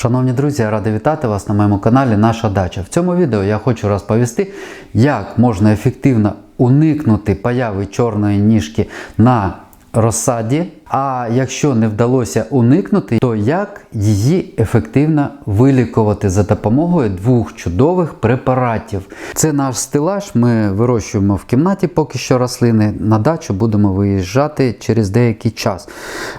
Шановні друзі, я радий вітати вас на моєму каналі Наша Дача. В цьому відео я хочу розповісти, як можна ефективно уникнути появи чорної ніжки на розсаді. А якщо не вдалося уникнути, то як її ефективно вилікувати за допомогою двох чудових препаратів. Це наш стелаж. Ми вирощуємо в кімнаті поки що рослини. На дачу будемо виїжджати через деякий час.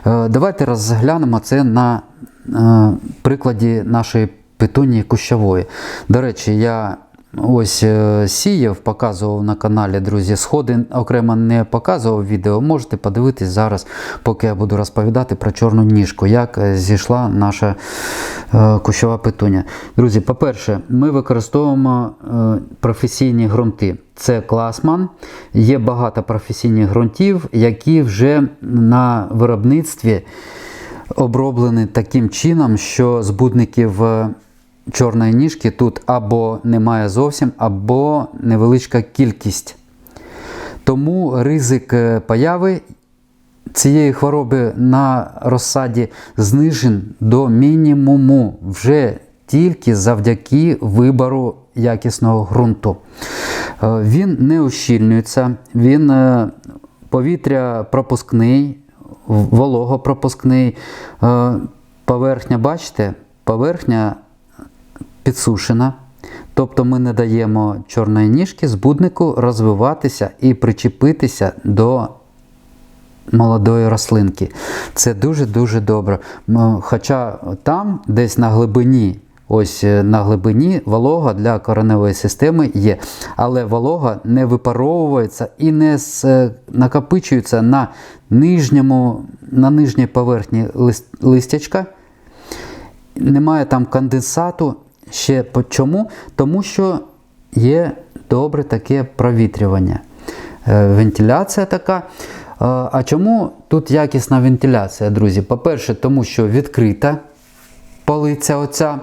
Е, Давайте розглянемо це на е, прикладі нашої петунії кущової. До речі, я ось е, сіяв, показував на каналі, друзі. Сходи окремо не показував відео. Можете подивитись зараз, поки я буду розповідати про чорну ніжку, як е, зійшла наша е, кущова петуня. Друзі, по-перше, ми використовуємо професійні ґрунти. Це класман. Є багато професійних ґрунтів, які вже на виробництві оброблені таким чином, що збудників чорної ніжки тут або немає зовсім, або невеличка кількість. Тому ризик е, появи цієї хвороби на розсаді знижен до мінімуму вже тільки завдяки вибору якісного ґрунту. Е, Він не ущільнюється, він е, повітря пропускний, вологопропускний. Поверхня, бачите, поверхня підсушена. Тобто ми не даємо чорної ніжки збуднику розвиватися і причепитися до молодої рослинки. Це дуже-дуже добре. Хоча там, десь на глибині, ось е, на глибині волога для кореневої системи є. Але волога не випаровується і не е, накопичується на нижньому, на нижній поверхні листячка немає там конденсату. Ще чому? Тому що є добре таке провітрювання. Е, Вентиляція така. Е, А чому тут якісна вентиляція, друзі? По-перше, тому що відкрита полиця оця,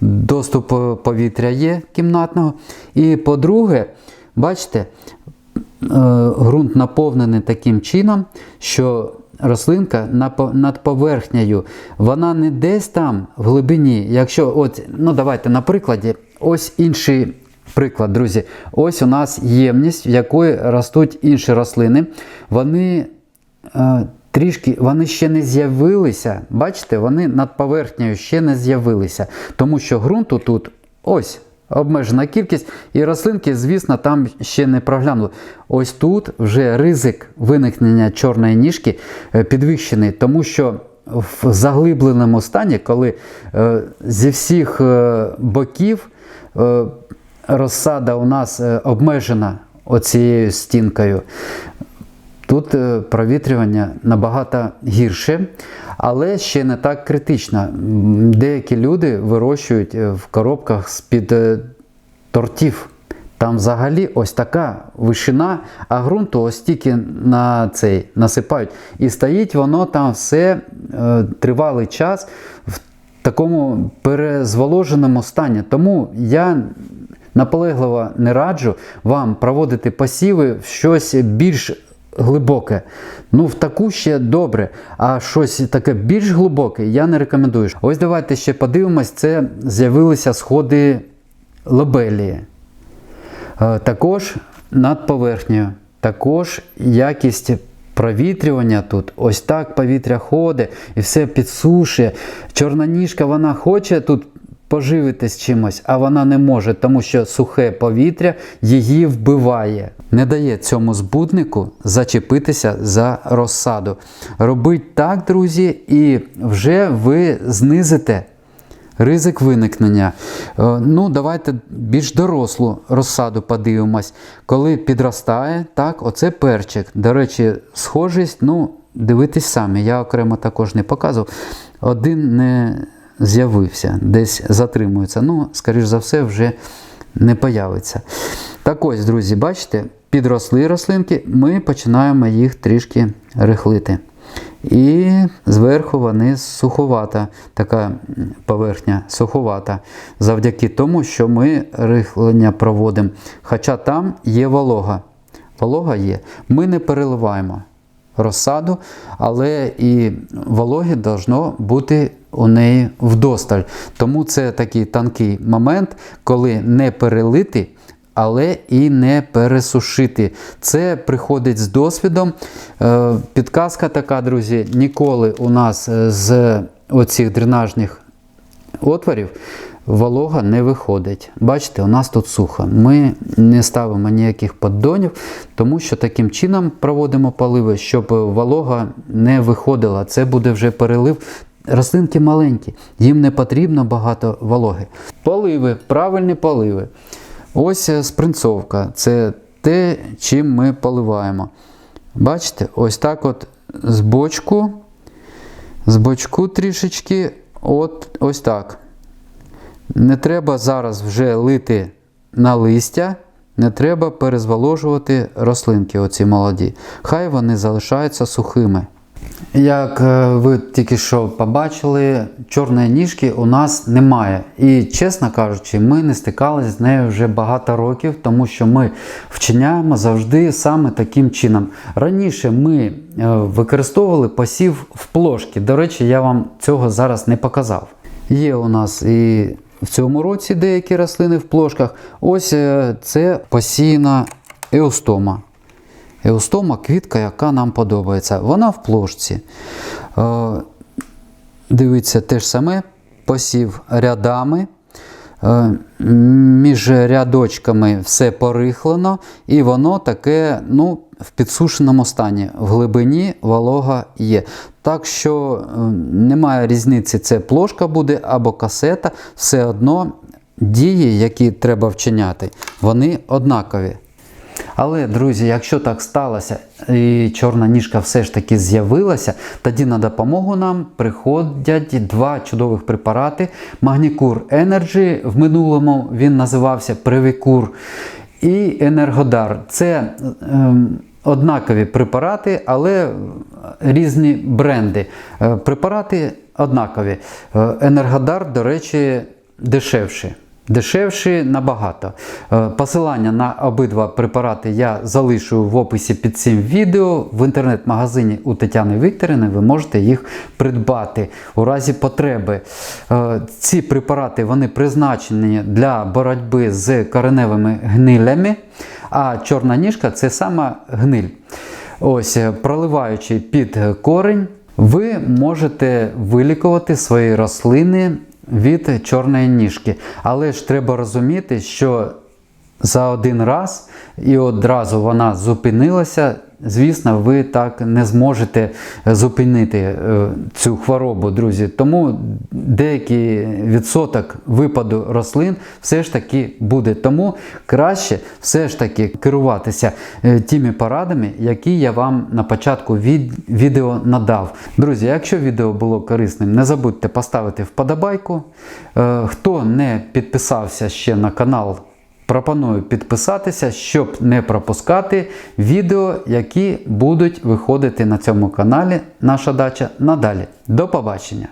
доступ е, повітря є кімнатного. І по-друге, бачите, ґрунт наповнений таким чином, що рослинка над поверхнею, вона не десь там в глибині. Якщо, от, ну давайте на прикладі, ось інший приклад, друзі. Ось у нас ємність, в якої ростуть інші рослини. Вони е, трішки вони ще не з'явилися. Бачите, вони над поверхнею ще не з'явилися. Тому що ґрунту тут ось обмежена кількість, і рослинки, звісно, там ще не проглянули. Ось тут вже ризик виникнення чорної ніжки е, підвищений, тому що в заглибленому стані, коли е, зі всіх е, боків розсада у нас обмежена оцією стінкою. Тут е, провітрювання набагато гірше, але ще не так критично. Деякі люди вирощують е, в коробках з-під е, тортів. Там взагалі ось така вишина, а ґрунту ось тільки на цей насипають. І стоїть воно там все тривалий час в такому перезволоженому стані. Тому я наполегливо не раджу вам проводити посіви в щось більш глибоке. Ну, в таку ще добре, а щось таке більш глибоке я не рекомендую. Ось давайте ще подивимось, це з'явилися сходи лобелії. Е, Також над поверхнею, також якість провітрювання тут. Ось так повітря ходить і все підсушує. Чорна ніжка вона хоче тут поживитись чимось, а вона не може, тому що сухе повітря її вбиває. Не дає цьому збуднику зачепитися за розсаду. Робіть так, друзі, і вже ви знизите Ризик виникнення. Е, Ну, давайте більш дорослу розсаду подивимось. Коли підростає, так, оце перчик. До речі, схожість, ну, дивитись самі. Я окремо також не показував. Один не з'явився, десь затримується. Ну, скоріш за все, вже не появиться. Так ось, друзі, бачите, підросли рослинки, ми починаємо їх трішки рихлити. І зверху вони суховата, така поверхня суховата, завдяки тому, що ми рихлення проводимо. Хоча там є волога. Волога є. Ми не переливаємо. Розсаду, але і вологи должно бути у неї вдосталь. Тому це такий тонкий момент, коли не перелити. Але і не пересушити. Це приходить з досвідом. Е, Підказка така, друзі, ніколи у нас е, з оцих дренажних отворів волога не виходить. Бачите, у нас тут сухо. Ми не ставимо ніяких поддонів, тому що таким чином проводимо поливи, щоб волога не виходила. Це буде вже перелив. Рослинки маленькі, їм не потрібно багато вологи. Поливи, правильні поливи. Ось е, спринцовка. Це те, чим ми поливаємо. Бачите, ось так от з бочку, з бочку трішечки, от ось так. Не треба зараз вже лити на листя, не треба перезволожувати рослинки, оці молоді. Хай вони залишаються сухими. Як е, ви тільки що побачили, чорної ніжки у нас немає. І, чесно кажучи, ми не стикалися з нею вже багато років, тому що ми вчиняємо завжди саме таким чином. Раніше ми е, використовували посів в плошки. До речі, я вам цього зараз не показав. Є у нас і в цьому році деякі рослини в плошках. Ось е, це посіяна еустома. Еустома квітка, яка нам подобається. Вона в плошці. Е, Дивіться, те ж саме посів рядами. Е, Між рядочками все порихлено, і воно таке ну, в підсушеному стані. В глибині волога є. Так що е, немає різниці, це плошка буде або касета, все одно дії, які треба вчиняти, вони однакові. Але, друзі, якщо так сталося і чорна ніжка все ж таки з'явилася, тоді на допомогу нам приходять два чудових препарати. Магнікур Energy, в минулому він називався Привікур, і Енергодар. Це е, однакові препарати, але різні бренди. Е, Препарати однакові. Е, Енергодар, до речі, дешевший. Дешевші набагато. Е, Посилання на обидва препарати я залишу в описі під цим відео. В інтернет-магазині у Тетяни Вікторівни ви можете їх придбати у разі потреби. Е, Ці препарати вони призначені для боротьби з кореневими гнилями, а чорна ніжка це сама гниль. Ось, е, проливаючи під корень, ви можете вилікувати свої рослини від чорної ніжки. Але ж треба розуміти, що за один раз і одразу вона зупинилася. Звісно, ви так не зможете зупинити е, цю хворобу, друзі. Тому деякий відсоток випаду рослин все ж таки буде. Тому краще все ж таки керуватися е, тими порадами, які я вам на початку від відео надав. Друзі, якщо відео було корисним, не забудьте поставити вподобайку. Е, Хто не підписався ще на канал, Пропоную підписатися, щоб не пропускати відео, які будуть виходити на цьому каналі Наша дача надалі. До побачення!